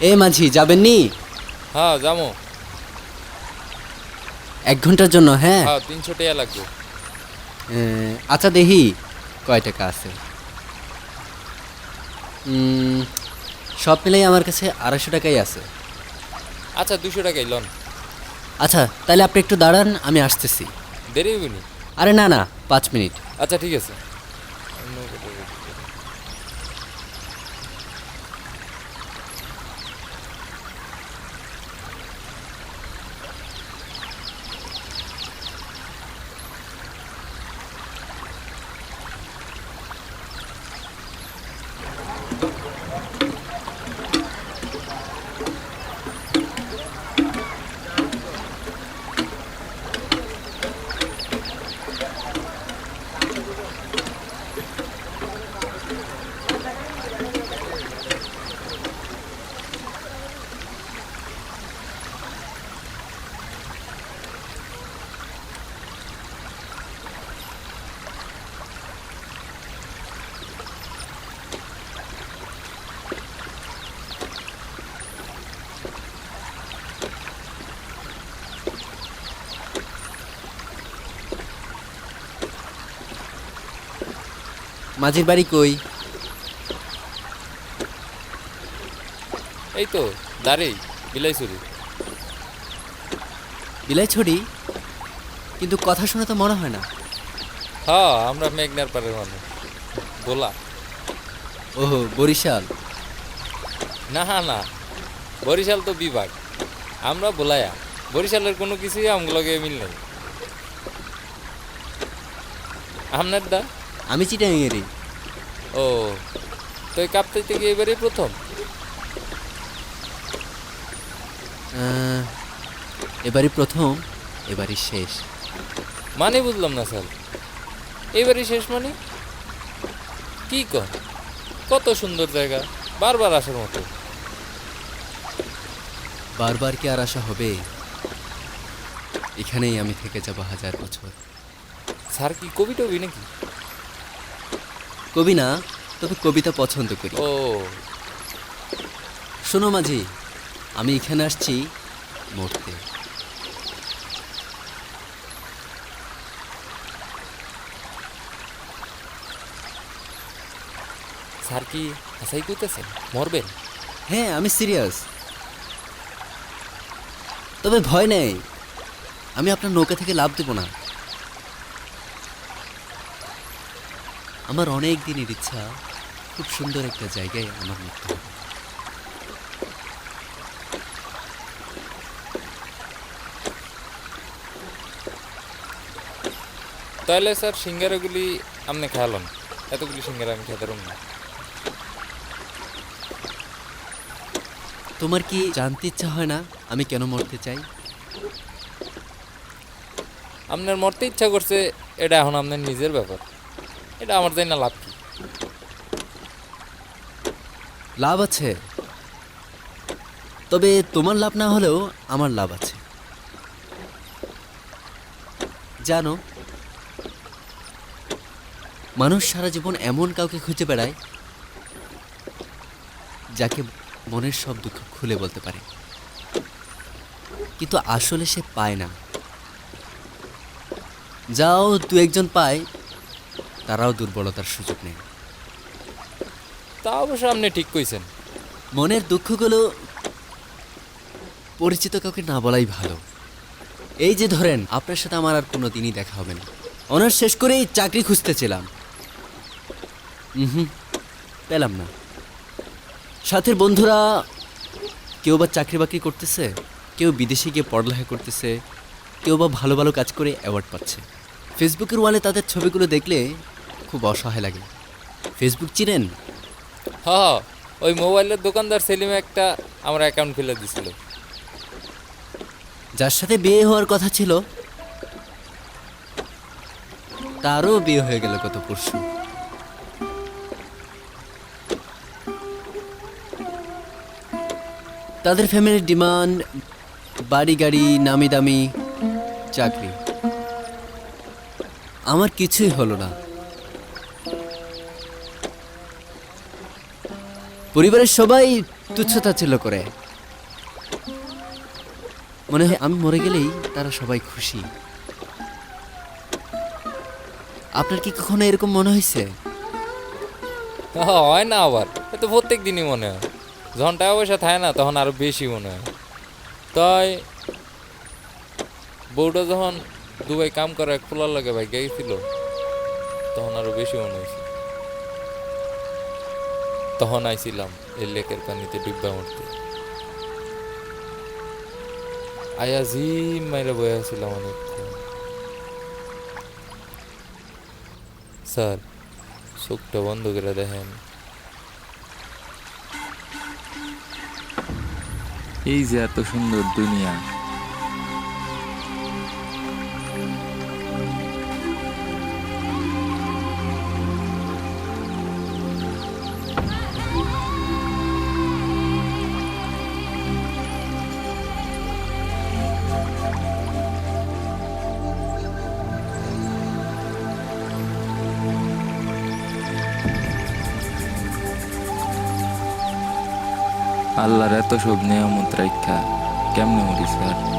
এ মাঝি যাবেন নি হ্যাঁ যাব এক ঘণ্টার জন্য হ্যাঁ? হ্যাঁ তিনশো টাকা লাগবে। এ, আচ্ছা দেখি কয় টাকা আছে? উম, সব মিলাই আমার কাছে আড়াইশো টাকাই আছে। আচ্ছা দুশো টাকাই লন। আচ্ছা তাহলে আপনি একটু দাঁড়ান আমি আসতেছি। দেরি হইব নি? আরে না না পাঁচ মিনিট। আচ্ছা ঠিক আছে। মাঝির বাড়ি কই? এই তো দাঁড়েই বিলাইছড়ি। বিলাই ছড়ি কিন্তু কথা শুনে তো মনে হয় না। হ্যাঁ আমরা মেঘনার পাড়ের মানুষ। বলা ওহো বরিশাল। না না বরিশাল তো বিভাগ। আমরা বলায়া। বরিশালের কোনো কিছুই আমগুলোকে মিল নেই। আপনার দা আমি চিটাঙ্গেরি ও তো এই কাপ্তাই থেকে এবারে প্রথম? এবারই প্রথম এবারই শেষ। মানে বুঝলাম না স্যার। এবারে শেষ মানে? কি কর? কত সুন্দর জায়গা বারবার আসার মতো। বারবার কি আর আসা হবে? এখানেই আমি থেকে যাব হাজার বছর। স্যার কি কবি টবি নাকি? কবি না তবে কবিতা পছন্দ করি। ও। শোনো মাঝি আমি এখানে আসছি মরতে। স্যার কি হাসাই করতেছেন মরবেন? হ্যাঁ আমি সিরিয়াস। তবে ভয় নেই আমি আপনার নৌকা থেকে লাভ দেব না। আমার অনেক দিনের ইচ্ছা খুব সুন্দর একটা জায়গায় আমার মৃত্যু হবে। তাহলে স্যার সিঙ্গারাগুলি আপনি খেয়ালন এতগুলি সিঙ্গারা আমি খেতে পারব না। তোমার কি জানতে ইচ্ছা হয় না আমি কেন মরতে চাই? আপনার মরতে ইচ্ছা করছে এটা এখন আপনার নিজের ব্যাপার। এটা আমার জানি না লাভ কি? লাভ আছে। তবে তোমার লাভ না হলেও আমার লাভ আছে। জানো, মানুষ সারা জীবন এমন কাউকে খুঁজে বেড়ায়, যাকে মনের সব দুঃখ খুলে বলতে পারে। কিন্তু আসলে সে পায় না। যাও দু একজন পায় তারাও দুর্বলতার সুযোগ নেয়। তা অবশ্য আপনি ঠিক কইছেন। মনের দুঃখগুলো পরিচিত কাউকে না বলাই ভালো। এই যে ধরেন আপনার সাথে আমার আর কোনো দিনই দেখা হবে না। অনার্স শেষ করেই চাকরি খুঁজতেছিলাম হুম পেলাম না। সাথের বন্ধুরা কেউ বা চাকরি বাকরি করতেছে কেউ বিদেশে গিয়ে পড়ালেখা করতেছে কেউ বা ভালো ভালো কাজ করে অ্যাওয়ার্ড পাচ্ছে। ফেসবুকের ওয়ালে তাদের ছবিগুলো দেখলে খুব অসহায় লাগে। ফেসবুক চিনেন? হ হ, ওই মোবাইলের দোকানদার সেলিমে একটা আমার অ্যাকাউন্ট খুলে দিছিল। যার সাথে বিয়ে হওয়ার কথা ছিল তারও বিয়ে হয়ে গেল কত পরশু। তাদের ফ্যামিলির ডিমান্ড বাড়ি গাড়ি নামি দামি চাকরি। আমার কিছুই হলো না। পরিবারের সবাই তুচ্ছতাচ্ছিল্য করে। মনে হয় আমি মরে গেলেই তারা সবাই খুশি। আপনার কি কখনো এরকম মনে হয়েছে? হ্যাঁ, না আবার তো প্রত্যেক দিনই মনে হয়। যখন টাকা পয়সা থাকে না তখন আরও বেশি মনে হয়। তাই বউটা যখন দুবাই কাম করে ফুলার লাগে ভাই গেছিল তখন আরও বেশি মনে হয়েছে। তখন আইছিলাম এই লেকের পানিতে ডিব্বা মরতে। আয়া জিম মাইরে বয়ে আসছিলাম অনেকক্ষণ। স্যার, চোখটা বন্ধ করে দেখেন। এই যে এত সুন্দর দুনিয়া। আল্লাহর এত সব নিয়ামত রাখা কেমনে মরি স্যার?